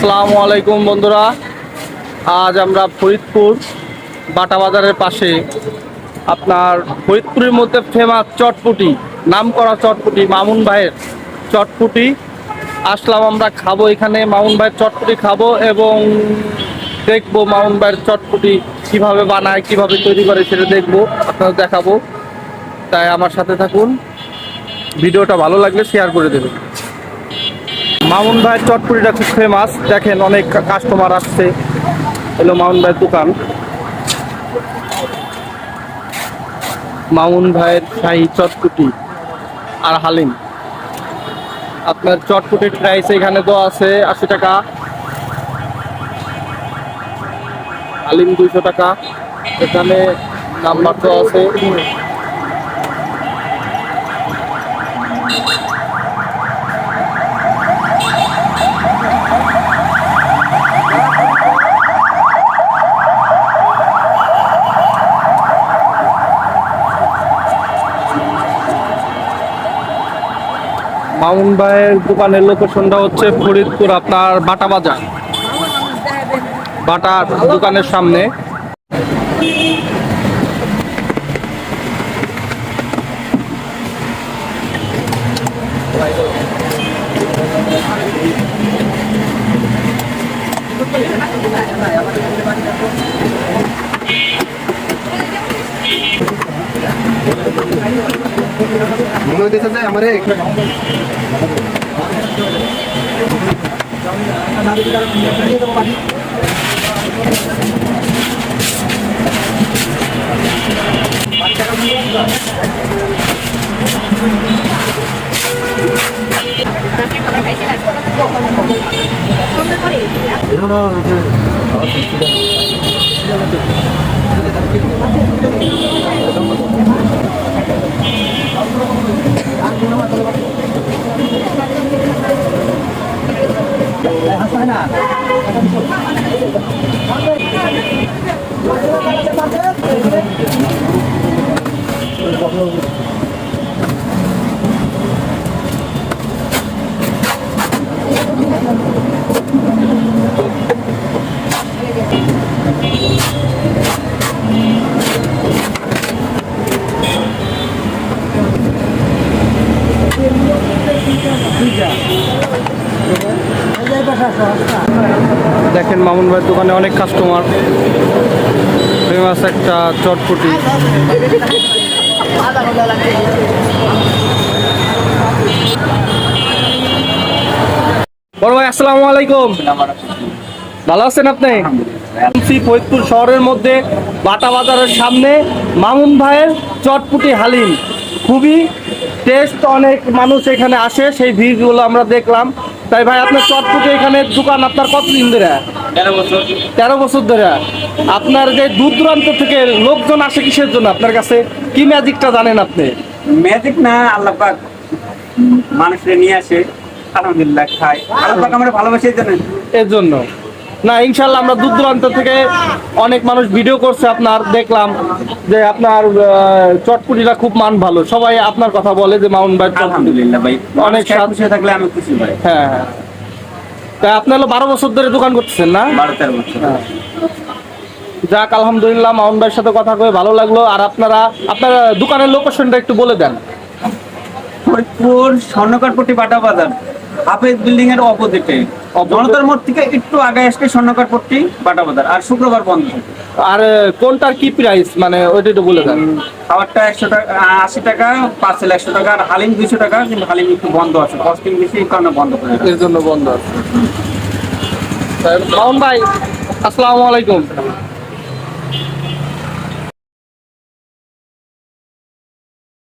আসসালামু আলাইকুম বন্ধুরা। আজ আমরা ফরিদপুর বাটা বাজারের পাশে আপনার ফরিদপুরের মধ্যে ফেমাস চটপুটি নাম করা চটপুটি, মামুন ভাইয়ের চটপুটি। আসলাম আমরা খাব এখানে, মামুন ভাইয়ের চটপুটি খাব এবং দেখব মামুন ভাইয়ের চটপুটি কীভাবে বানায়, কীভাবে তৈরি করে সেটা দেখব, আপনাদের দেখাবো। তাই আমার সাথে থাকুন। ভিডিওটা ভালো লাগলে শেয়ার করে দেবেন। মামুন ভাইয়ের চটপুরিটা খুব ফেমাস দেখেন অনেক কাস্টমার আসছে। এলো মামুন ভাইয়ের দোকান। মামুন ভাইয়ের শাহী চটপুটি আর হালিম। আপনার চটপুটির প্রাইস এখানে তো আছে আশি টাকা। হালিম দুইশো টাকা। এখানে নাম্বার তো আছে। মামুন ভাইয়ের দোকানের লোকেশনটা হচ্ছে ফরিদপুর আপনার বাটা বাজার। বাটার দোকানের সামনে। दिसत नाही आम्हाला एक 이러나 이제 যে আমার দেখেন মামুন ভাইয়ের দোকানে অনেক কাস্টমার ফেমাস একটা চটপটি। বড় ভাই, আসসালামু আলাইকুম। ভালো আছেন আপনি? ফরিদপুর শহরের মধ্যে বাটা বাজারের সামনে মামুন ভাইয়ের চটপুটি হালিম। খুবই টেস্ট অনেক মানুষ এখানে আসে, সেই ভিড়গুলো আমরা দেখলাম। তাই ভাই আপনার চটপুটে এখানে দোকান আপনার কতদিন ধরে? তেরো বছর। ধরে। আপনার যে দূর দূরান্ত থেকে লোকজন আসে কিসের জন্য? আপনার কাছে কি ম্যাজিকটা জানেন আপনি? ম্যাজিক না আল্লাহ পাক মানুষের নিয়ে আসে। আলহামদুলিল্লাহ খায়। আল্লাহ পাক আমরা ভালোবাসি জানেন জন্য। এর জন্য। না ইনশাল্লাহ আমরা দূর দূরান্ত থেকে অনেক মানুষ ভিডিও করছে আপনার দেখলাম যে আপনার চটপুটিটা খুব মান ভালো। সবাই আপনার কথা বলে যে মাউন্ট ভাই চটপুটি। আলহামদুলিল্লাহ ভাই। অনেক থাকলে আমি খুশি ভাই। হ্যাঁ হ্যাঁ। তা আপনি হলো বারো বছর ধরে দোকান করতেছেন না? বারো তেরো বছর। হ্যাঁ। যাক আলহামদুলিল্লাহ মাউন্ট ভাইয়ের সাথে কথা কয়ে ভালো লাগল। আর আপনারা আপনার দোকানের লোকেশনটা একটু বলে দেন। ফরিদপুর স্বর্ণকারপট্টি বাটা বাজার। হাফেজ বিল্ডিং এর অপোজিটে জনতার মোড় থেকে একটু আগে আসলে স্বর্ণকারপট্টি বাটা বাজার আর শুক্রবার বন্ধ। আর কোনটার কি প্রাইস মানে ওইটা একটু বলে দেন। খাবারটা একশো টাকা আশি টাকা পার্সেল একশো টাকা আর হালিম দুইশো টাকা কিন্তু হালিম একটু বন্ধ আছে। কস্টিং বেশি এই কারণে বন্ধ করে এর জন্য বন্ধ আছে। মাউন ভাই আসসালামু আলাইকুম।